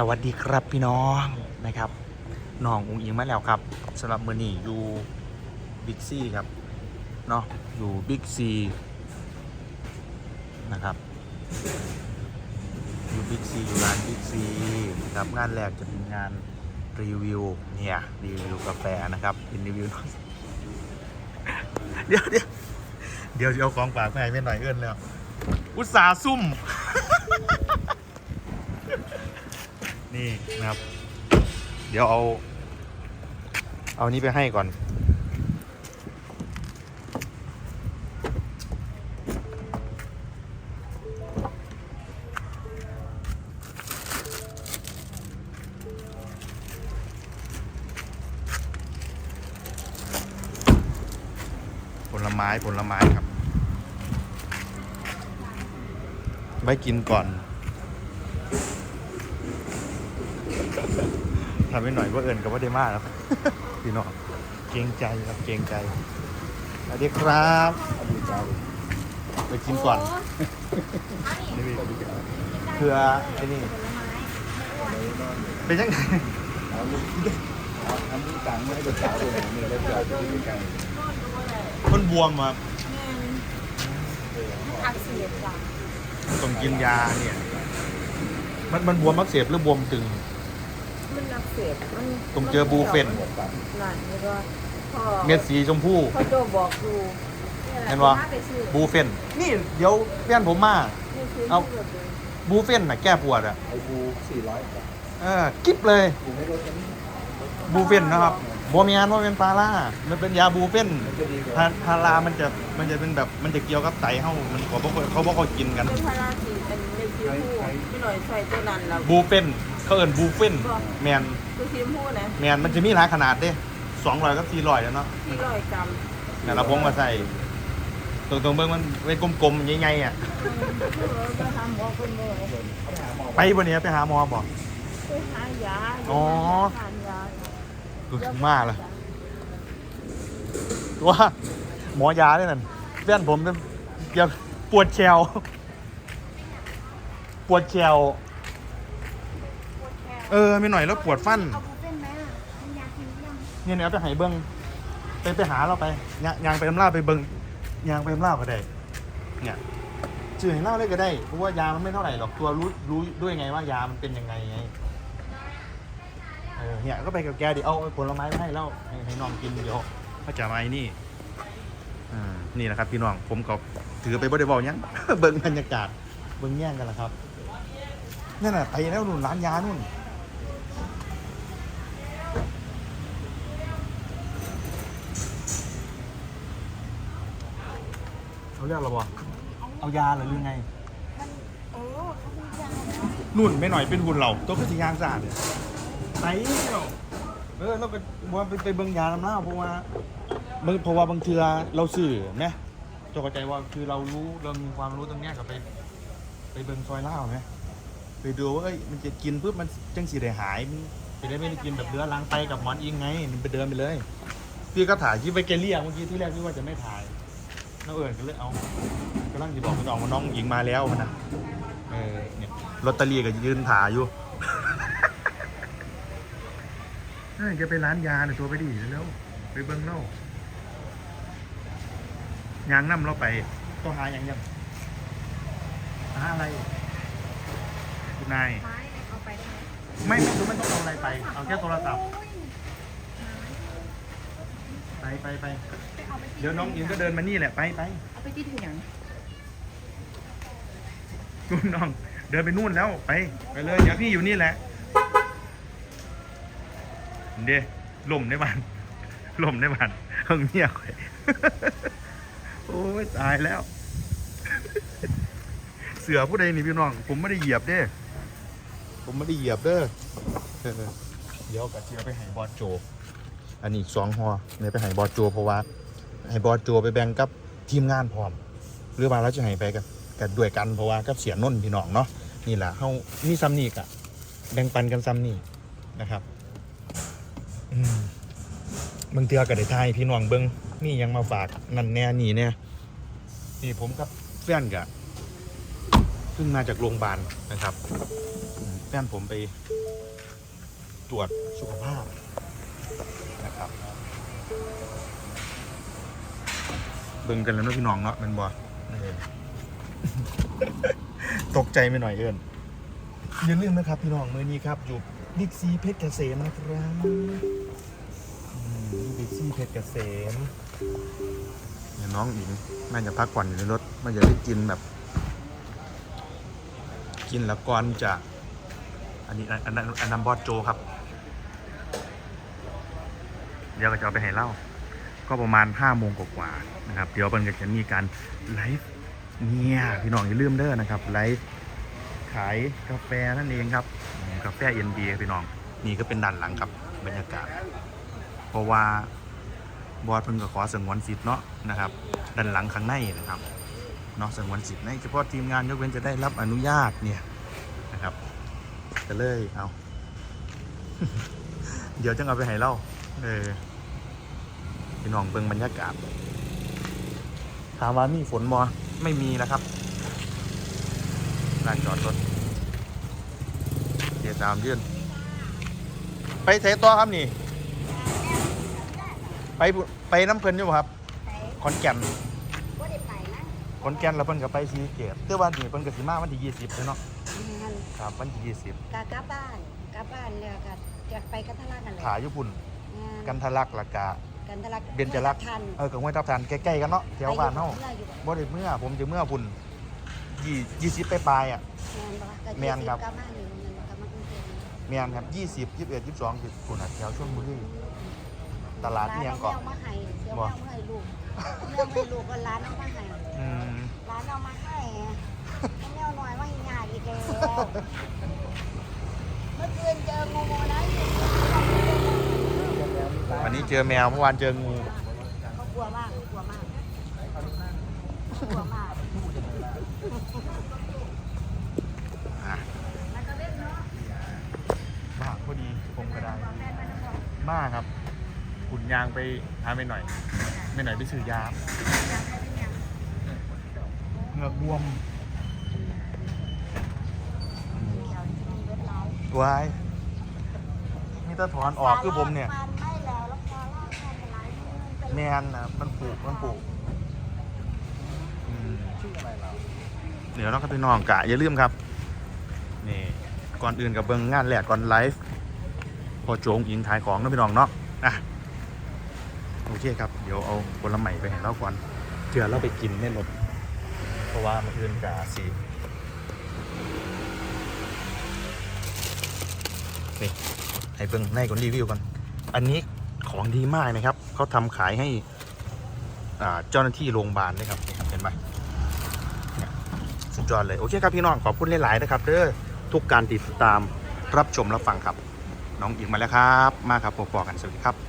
สวัสดีครับพี่น้องนะครับน้องอุ้งอิงมาแล้วครับสำหรับมือนี้อยู่บิ๊กซีครับเนาะอยู่บิ๊กซีนะครับอยู่บิ๊กซีอยู่ร้านบิ๊กซีนะครับงานแรกจะเป็นงานรีวิวเนี่ยรีวิวกาแฟนะครับเป็นรีวิวหน่อยเดี๋ยวเดี๋ยวเดี๋ยวจะเอาของฝากไปให้แม่หน่อยเอื้อนแล้ว อุตสาห์ซุ่ม นี่นะครับ เดี๋ยวเอา เอานี้ไปให้ก่อน ผลไม้ผลไม้ครับ ไว้กินก่อนำให้หน่อยว่าเอิญกับว่าได้มากครับพี่น้องเกรงใจครับเกรงใจสวัสดีครับไปกินก่อนนี่พี่เพื่อไอ้นี่เป็นยังไงทำทุกการไม่ให้ตัวสาวเลยมีแล้วจะจะมีการมันบวมครับอักเสบจ้ะต้องกินยาเนี่ย มันมันบวมมักเสบหรือบวมตึง มันอักเสบมันต้องเจอบูเฟน นั่นแล้วก็พ่อเม็ดสีชมพู พ่อโจบอกดูเห็นปะไปซื้อบูเฟน นี่เดี๋ยวเพื่อนผมมา นี่คือเอา ที่แบบดูบูเฟนน่ะแก้ปวดอะไอ้บูสี่ร้อยเออกิ๊บเลย กูไม่ลดกันบูเฟนนะครับบวมีอันว่าเป็นปลาล่ามันเป็นยาบูเฟนมันจะดีกพาว่าพารามันจะมันจะเป็นแบบมันจะเกี่ยวกับไตเฮามันเขาบอกเขาบอกเขากินกันเป็นพาราสีเป็น ในคิวพูพี่หน่อยใส่ตัวนั้นแล้วบูเฟนเขาเอิ้นบูเฟนแมนตัวคิวพูนะแมนมันจะมีหลายขนาดเด้สองร้อยกับสี่ร้อยแล้วเนาะที่ร้อยกรัมแต่ละพงมาใส่ ตรงตรงๆเบิ้งมันเป็นกลมๆใหญ่ๆอะไปหาหมอคนเมื่อไปวันนี้ไปหาหมอบอกไปหายาอ๋อทานยากูถึงมาเลยว่าหมอยาด้วยนั่นเพื่อนผมเป็นเกี่ยวปวดแชว ปวดแชวเออไม่หน่อยแล้วปวดฟันเอาบูเฟ่นไหมอะมันยาคิวยังเนี่ยเนี่ยเอาไปใหายเบิ้งไปไปหาเราไปยางยางไปน้ำลาไปเบิ้งยางไปน้ำลาก็ได้ เนี่ยจืดให้เล่าเลยก็ได้เพราะว่ายามันไม่เท่าไหร่หรอกตัวรู้รู้ด้วยไงว่ายามันเป็นยังไงไงเออเนี่ยก็ไปกับแกดิเอาผลไม้มาให้เล่าให้ให้น้องกินเดี๋ยวเขาจะมาไอ้นี่อ่านี่แหละครับพี่น้องผมก็ถือไปบ่ได้บอกยัง เบิ้งบรรยากาศเบิ้งแย่งกันละครับ นั่นน่ะไปแล้วนู่นร้านยานู่นเขาเรียกเราบ่เอายาหรือยังไงโอ้เขาเป็นยานุ่นไม่หน่อยเป็นหุ่นเราตัวก็สียางสะอาดเนี่ยไปเนาะเออเราก็ว่าไปไปเบิ่งยาลำหน้าเพราะว่าเพราะว่าบางเทือเราสื่อเนี่ยจงเข้าใจว่าคือเรารู้เรามีความรู้ตรงเนี้ยกับไป ไปเบิ่งซอยเล่าไหม ไปดูว่าเอ้ยมันจะกินปุ๊บมันจังสีได้หายมันจะได้ไม่ได้กินแบบเรื้อรังไปกับหมอนอิงไงมันไปเดินไปเลย พี่ก็ถ่ายคลิปไปเกเรียเมื่อกี้ที่แรกพี่ว่าจะไม่ถ่ายน้าเอิญก็เลยเอากำลังจะบอกคุณออกมาน้องหญิงมาแล้วนะเออเนี่ยลอตเตอรี่ก็ยืนถ่ายอยู่เฮ้ยจะไปร้านยาเนี่ยตัวไปดิแล้วไปเบิ้งเล่ายางน้ำเราไปต้องหาอย่างยังหาอะไร คุณนายไม้เอาไปได้ไหมไม่ไม่รู้มันต้องเอาอะไรไป เอาแค่โทรศัพท์ ไปไปไปไปเอาไปที่เดี๋ยวน้องอิงก็เดินมานี่แหละไปไปเอาไปที่ถุงยังนู่นน้อง เดินไปนู่นแล้วไป ไปเลย เดี๋ยวพี่อยู่นี่แหละ เด้ล่มในบ้านล่มในบ้านเฮงเมียข่อยโอ้ยตายแล้ว เสือผู้ใดนี่พี่น้อง ผมไม่ได้เหยียบเด้ ผมไม่ได้เหยียบเด้อเดี๋ยวกะเจียวไปให้บอสโจ อันนี้อีกสองหอเนี่ยไปให้บอสโจ เพราะว่าให้บอสโจไปแบ่งกับทีมงานพร้อม หรือว่าเราจะให้ไปกับกันด้วยกันเพราะว่ากับเสียนนท์พี่น้องเนาะนี่แหละเฮามีซ้ำนี่กะแบ่งปันกันซ้ำนี่นะครับอืมบางเทือก็ได้ทายพี่น้องเบิงนี่ยังมาฝากนั่นแน่นี่เนี่ยนี่ผมกับแฟนกะเพิ่งมาจากโรงพยาบาลนะครับ อืมแฟนผมไปตรวจสุขภาพนะครับเบิ่งกันแล้วนะพี่น้องเนาะแมันบอตกใจไปหน่อยเอิญอย่าลืมนะครับพี่น้องมือนี้ครับอยู่บิ๊กซีเพชรเกษมนะครับบิ๊กซีเพชรเกษมเนี่ยน้องหญิงน่าจะพักผ่อนอยู่ในรถมันจะได้กินแบบ กินแล้วก่อนจะ อันนี้อันนั้นอันนั้นบอสโจครับ เดี๋ยวก็จะเอาไปให้เล่า ก็ประมาณ5้าโมงกว่าๆนะครับ เดี๋ยวมันก็จะมีการไลฟ์เนี่ยพี่น้องอย่าลืมเด้อนะครับไลฟ์ขายกาแฟนั่นเองครับกาแฟเอ็นบีพี่น้องนี่ก็เป็นด้านหลังครับบรรยากาศ เพราะว่าบอสเพิ่งก็ขอสงวนสิทธิ์เนาะนะครับด้านหลังข้างในนะครับเนาะสงวนสิทธิ์ในเฉพาะทีมงานยกเว้นจะได้รับอนุญาตเนี่ย ก็เลยเอา เดี๋ยวจะเอาไปให้เล่าเออพี่น้องเบิ่งบรรยากาศ ถามว่ามีฝนบ่ไม่มีนะครับลานจอดรถเดี๋ยวตามยื่นไปเสต่อครับนี่ ไปบุไปน้ำเพลินอยู่บ่ครับขอนแก่นว่าได้ไปนะขอนแก่นแล้วเพิ่นก็ไปซีเกตแต่ว่านี่เพิ่นก็สิมาวันที่ยี่สิบเนาะงาน ครับวันที่ยี่สิบกากลับบ้านกลับบ้านแล้วก็จะไปกันทะลักกันเลยขาอยู่พุ่น กันทะลักและกะกันทะลักเบญจรักษ์ทันเออกับห้วยทับทันใกล้ๆกันเนาะแถวบ้านเฮาไปอยู่กับบ่ได้เมื่อผมจะเมื่อพุ่นยี่ยี่สิบไปปลายๆอะแม่นบ่ก็แม่นครับกลับมานี่แม่นบ่กลับมากรุงเทพนี่เมียนครับยี่สิบยี่สิบเอ็ดยี่สิบสองสิบปุ่นอะแถวช่วงบุรีตลาดเมียงเกาะร้านเอามาให้เดี๋ยวบ่เอามาให้ลูกเอามาให้ลูกก็ร้านเอามาให้อืมร้านเอามาให้ แล้วเมื่อคืนเจองูนะวันนี้เจอแมวเมื่อวานเจองูเขากลัวมากกลัวมากกลัวมากอะมันก็เล่นเนาะมาพอดีผมก็ได้มาครับขุนยางไปหาไปหน่อยไม่หน่อยไปซื้อยาเหงือกบวม วายมีแตะถอนออกคือผมเนี่ย ฟันไม่แล้วแล้วพอลากฟันไปหลายมือไปแมนนะมันปลูกมันปลูกอืมชื่ออะไรเราเดี๋ยวเราก็ไปนอนกะอย่าลืมครับ นี่ ก่อนอื่นกับเบิ้งงานแหลกก่อนไลฟ์พอโจงอิงขายของนะพี่น้องเนาะอะโอเคครับ เดี๋ยวเอาผลไม้ไปให้เราก่อนเผื่อเราไปกินในรถเพราะว่าเมื่อคืนกะสี นี่ให้เบิ้งในก่อนรีวิวก่อนอันนี้ของดีมากนะครับ เขาทำขายให้อ่าเจ้าหน้าที่โรงพยาบาลเลยครับนี่ครับเห็นไหมสุดยอดเลย โอเคครับพี่น้อง ขอบคุณหลายๆนะครับเด้อทุกการติดตามรับชมรับฟังครับ น้องอิงมาแล้วครับ มาครับปอๆกันสวัสดีครับ